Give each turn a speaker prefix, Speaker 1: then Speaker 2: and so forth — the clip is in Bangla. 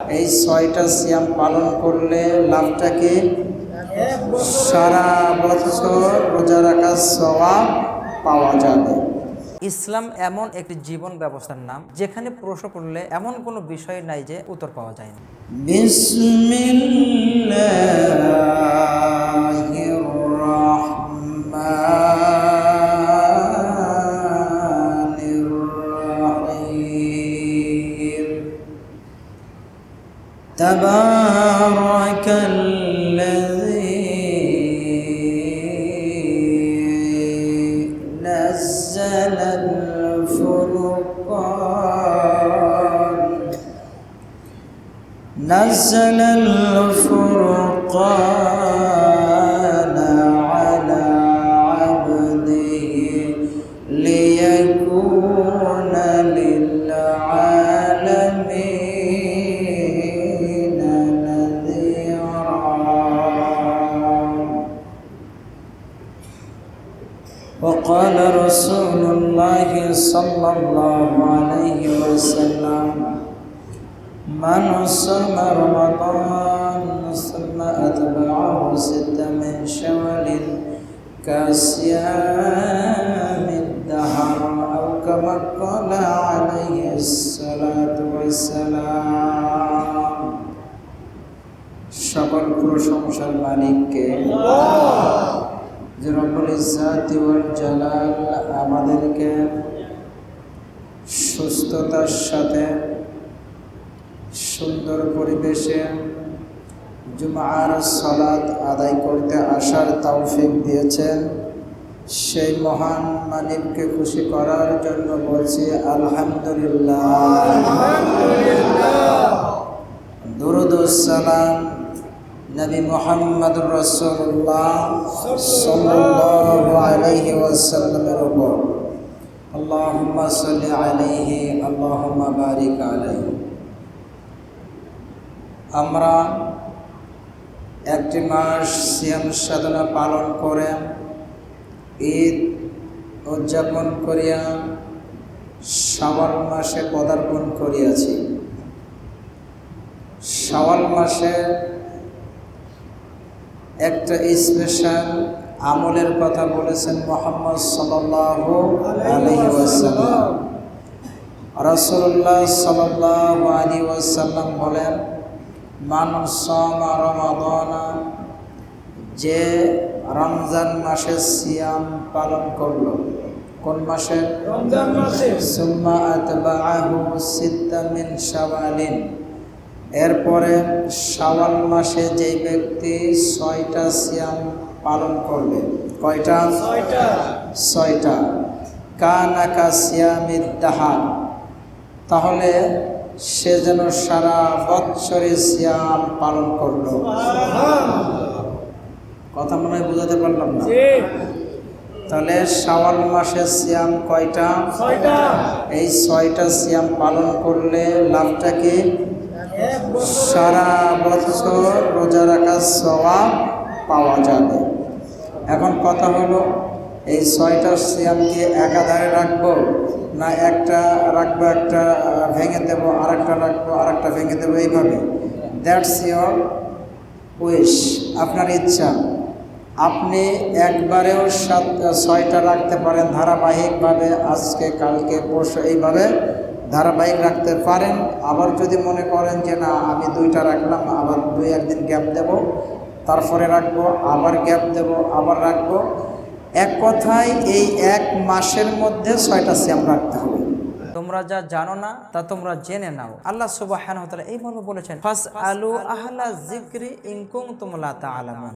Speaker 1: এই ছয়টা সিয়াম পালন করলে লাভটাকে সারা বছর রোজা রাখার সওয়াব পাওয়া যাবে।
Speaker 2: ইসলাম এমন একটি জীবন ব্যবস্থার নাম যেখানে প্রশ্ন করলে এমন কোনো বিষয় নাই যে উত্তর পাওয়া যায় না।
Speaker 1: تبارك الذي نزل الفرقان. نزل الفرقان. وقال رسول الله صلى الله عليه وسلم من صام رمضان ثم أتبعه ستة من شوال كصيام الدهر أو كما قال عليه الصلاة والسلام সকল প্রশংসার মালিককে যে রব্বুল ওয়াল জালাল আমাদেরকে সুস্থতার সাথে সুন্দর পরিবেশে জুমার সালাত আদায় করতে আসার তৌফিক দিয়েছেন। সেই মহান মালিককে খুশি করার জন্য বলছি আলহামদুলিল্লাহ। দুরুদ সালাম নবী মোহাম্মদ রসুল্লাহ আমরা একটি মাস সিয়াম সাধনা পালন করে, ঈদ উদযাপন করিয়া শাওয়াল মাসে পদার্পণ করিয়াছি। শাওয়াল মাসে একটা স্পেশাল আমলের কথা বলেছেন মোহাম্মদ সাল্লাল্লাহু আলাইহি ওয়াসাল্লাম। রাসূলুল্লাহ সাল্লাল্লাহু আলাইহি ওয়াসাল্লাম বলেন মানুষ যে রমজান মাসে সিয়াম পালন করল। কোন মাসে
Speaker 3: রমজান মাসে
Speaker 1: সুম্মা আতবাআহু সিত্তা মিন শাওয়ালিন। এরপরে শাওয়াল মাসে যেই ব্যক্তি ছয়টা সিয়াম পালন করবে কয়টা?
Speaker 3: ছয়টা।
Speaker 1: ছয়টা। কানাকা সিয়ামির দাহার তাহলে সে যেন সারা বৎসরে সিয়াম পালন করল। কথা মনে হয় বোঝাতে পারলাম না? তাহলে শাওয়াল মাসে সিয়াম কয়টা? এই ছয়টা সিয়াম পালন করলে লাভটা কি? সারা বছর রোজা রাখার সওয়াব পাওয়া যাবে। এখন কথা হলো, এই ছয়টা সিয়ামকে একাধারে রাখব না একটা রাখব, একটা ভেঙে দেবো আর একটা রাখব আর একটা ভেঙে দেবো, এইভাবে? দ্যাটস ইয়র উইশ আপনার ইচ্ছা। আপনি একবারেও সাত, ছয়টা রাখতে পারেন ধারাবাহিকভাবে, আজকে, কালকে, পরশু, এইভাবে। ধারাবাহিক রাখতে পারেন। আবার যদি মনে করেন যে, না, আমি দুইটা রাখলাম, আবার দুই একদিন গ্যাপ দেব, তারপরে রাখব, আবার গ্যাপ দেব, আবার রাখব। এক কথায় এই এক মাসের মধ্যে ছয়টা সিয়াম রাখতে হবে।
Speaker 2: তোমরা যা জানো না, তা তোমরা জেনে নাও। আল্লাহ ওয়া তাআলা এইভাবে বলেছেন লা তাআলামুন।